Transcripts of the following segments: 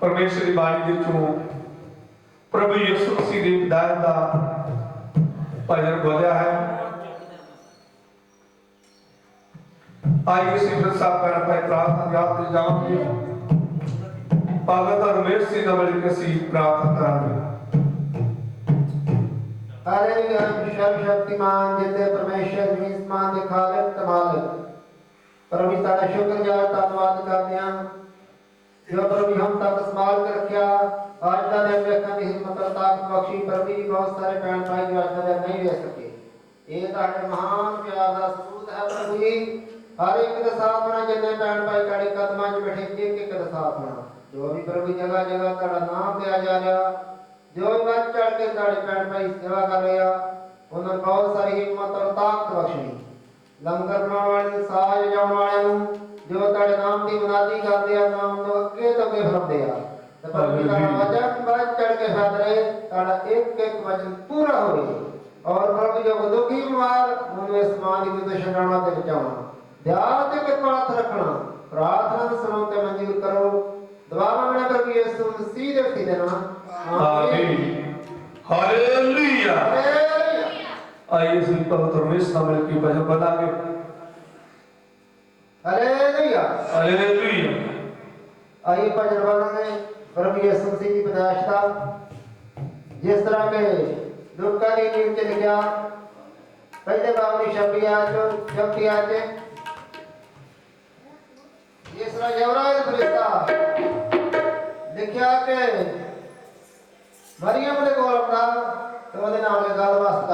ਪਰਮੇਸ਼ਰ ਦੀ ਬਾਣੀ ਦੇ ਵਿੱਚੋਂ ਪ੍ਰਭੂ ਯਿਸੂ ਮਸੀਹ ਦੀ ਹਦਾਇਤ ਦਾ ਭਜਨ ਬੋਲਿਆ ਹੈ। ਆਈਏ ਸਿਮਰਨ ਸਾਹਿਬ ਕਰਨ ਪਏ ਪ੍ਰਾਰਥਨਾ ਦੀ ਤੇ ਜਾਵਾਂਗੇ। ਭਗਤ ਰਮੇਸ਼ ਸਿੰਘ ਨਾਲ ਮਿਲ ਕੇ ਅਸੀਂ ਪ੍ਰਾਰਥਨਾ ਕਰਾਂਗੇ। ਹਾਲੇਲੂਇਆ ਸ਼ਰਮ ਸ਼ਕਤੀਮਾਨ ਜਿਤੇ ਪਰਮੇਸ਼ਰ ਨਿਸਮਾਨ ਦੇ ਖਾਲਕ ਤੇ ਮਾਲਕ ਪ੍ਰਭੂ ਜੀ ਤੁਹਾਡਾ ਧੰਨਵਾਦ ਕਰਦੇ ਹਾਂ। ਜੋ ਪ੍ਰਭੂ ਹਮ ਤੱਕ ਸੰਭਾਲ ਕੇ ਰੱਖਿਆ ਅੱਜ ਦਾ ਦਿਨ ਵੇਖਣ ਦੀ ਹਿੰਮਤ ਤਾਕਤ ਬਖਸ਼ੀ ਪ੍ਰਭੂ ਜੀ ਬਹੁਤ ਸਾਰੇ ਭੈਣ ਭਾਈ ਜੋ ਅੱਜ ਦਾ ਦਿਨ ਨਹੀਂ ਵੇਖ ਸਕੇ। ਇਹ ਤੁਹਾਡੇ ਮਹਾਨ ਪਿਆਰ ਦਾ ਸਬੂਤ ਹੈ ਪ੍ਰਭੂ ਜੀ ਹਰ ਇੱਕ ਦੇ ਸਾਥ ਹੋਣਾ ਜਿੰਨੇ ਭੈਣ ਭਾਈ ਤੁਹਾਡੇ ਕਦਮਾਂ 'ਚ ਬੈਠੇ ਇੱਕ ਇੱਕ ਦਾ ਸਾਥ ਹੋਣਾ। ਜੋ ਵੀ ਪ੍ਰਭੂ ਜਗ੍ਹਾ ਜਗ੍ਹਾ ਤੁਹਾਡਾ ਨਾਮ ਲਿਆ ਜਾ ਰਿਹਾ, ਜੋ ਵੀ ਵੱਧ ਚੜ ਕੇ ਤੁਹਾਡੇ ਭੈਣ ਭਾਈ ਸੇਵਾ ਕਰ ਰਹੇ ਉਹਨਾਂ ਨੂੰ ਬਹੁਤ ਸਾਰੀ ਹਿੰਮਤ ਔਰ ਤਾਕਤ ਬਖਸ਼ਣੀ। ਲੰਗਰ ਬਣਾਉਣ ਵਾਲੇ ਨੂੰ ਸਾਜ ਵਜਾਉਣ ਵਾਲਿਆਂ ਨੂੰ ਜੋ ਤੁਹਾਡੇ ਨਾਮ ਦੀ ਮਨਾਦੀ ਕਰਦੇ ਆ ਨਾਮ ਨੂੰ ਅੱਗੇ ਤੋਂ ਅੱਗੇ ਵਧਾਉਂਦੇ ਆ ਤੇ ਪਰਮੇਸ਼ਰ ਦਾ। ਵਚਨ ਵੱਧ ਚੜ ਕੇ ਫੈਲ ਰਹੇ ਤੁਹਾਡਾ ਇੱਕ ਇੱਕ ਵਚਨ ਪੂਰਾ ਹੋਵੇ ਔਰ ਪ੍ਰਭੂ ਜੋ ਦੁਖੀ ਬਿਮਾਰ ਉਹਨੂੰ ਮਾਂ ਦੀ ਵਿਦ ਛਡਾਉਣਾ ਤੇ ਬਚਾਉਣਾ। ਧਿਆਨ ਤੇ ਕਿਰਪਾ ਰੱਖਣਾ। ਪ੍ਰਾਰਥਨਾ ਨੂੰ ਸੁਣੋ ਤੇ ਮਨਜ਼ੂਰ ਕਰੋ। ਦੁਆ ਮੰਗਣਾ ਪ੍ਰਭੂ ਯਿਸੂ ਮਸੀਹ ਦੇ ਵਸੀਲੇ ਨਾਲ ਆਮੀਨ। ਹਾਲੇਲੂਇਆ। ਹਾਲੇਲੂਇਆ। ਆਈਏ ਅਸੀਂ ਭਗਤ ਰਮੇਸ਼ ਨਾਲ ਮਿਲ ਕੇ ਭਜਨ ਬੋਲਾਂਗੇ ਹਾਲੇਲੂਇਆ ਹਾਲੇਲੂਇਆ ਆਈ ਪਰਜਵਾਨਾਂ ਨੇ ਪ੍ਰਭੂ ਯਿਸੂ ਮਸੀਹ ਦੀ ਪਦਾਸ਼ਤਾ ਜਿਸ ਤਰ੍ਹਾਂ ਕਿ ਲੋਕਾਂ ਦੀ ਨੀਂਦ ਤੇ ਲਿਖਿਆ, ਪਹਿਲੇ ਬਾਬ ਦੀ ਸ਼ਬਦੀਆਂ ਚੋਂ ਸ਼ਬਦੀਆਂ ਤੇ ਇਸ ਤਰ੍ਹਾਂ ਯਵਰਾਜ ਫਰਿਸ਼ਤਾ ਲਿਖਿਆ ਕਿ ਮਰੀਮ ਦੇ ਕੋਲ ਆਪਣਾ ਤੇ ਉਹਦੇ ਨਾਲ ਗੱਲ ਵਾਸਤੇ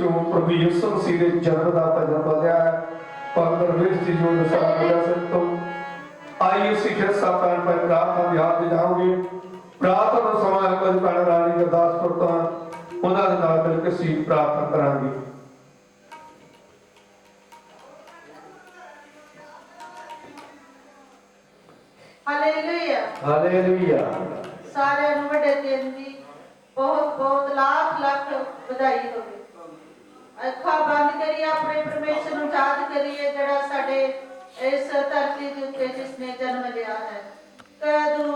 ਵਿੱਚੋਂ ਪ੍ਰਭੂ ਯਿਸੂ ਮਸੀਹ ਦੇ ਜਨਮ ਦਾ ਤਜਰਬਾ ਲਿਆ ਹੈ ਪਰ ਪਰਵੇਸ਼ ਜੀ ਜੋ ਦਸਾਂ ਮਿਲਾ ਸਕਤੋ ਆਈਓ ਸਿਖਰ ਸਾਤਾਂ ਪਰ ਪ੍ਰਾਰਥਨਾ ਯਾਦ ਜਾਓਗੇ ਪ੍ਰਾਰਥਨਾ ਦਾ ਸਮਾਂ ਹੈ ਕੁਝ ਪੈਣ ਰਾਣੀ ਗੁਰਦਾਸਪੁਰ ਤੋਂ ਉਹਨਾਂ ਦੇ ਨਾਲ ਮਿਲ ਕੇ ਸੀ ਪ੍ਰਾਰਥਨਾ ਕਰਾਂਗੇ ਹਾਲੇਲੂਇਆ ਹਾਲੇਲੂਇਆ ਸਾਰਿਆਂ ਨੂੰ ਵੱਡੇ ਦਿਨ ਦੀ ਬਹੁਤ ਬਹੁਤ ਲੱਖ ਲੱਖ ਵਧਾਈ ਹੋਵੇ ਅੱਖਾਂ ਬੰਦ ਕਰੀਏ, ਆਪਣੇ ਪਰਮੇਸ਼ਰ ਨੂੰ ਯਾਦ ਕਰੀਏ, ਜਿਹੜਾ ਸਾਡੇ ਇਸ ਧਰਤੀ ਦੇ ਉੱਤੇ ਜਿਸ ਨੇ ਜਨਮ ਲਿਆ ਹੈ। ਕਦੋਂ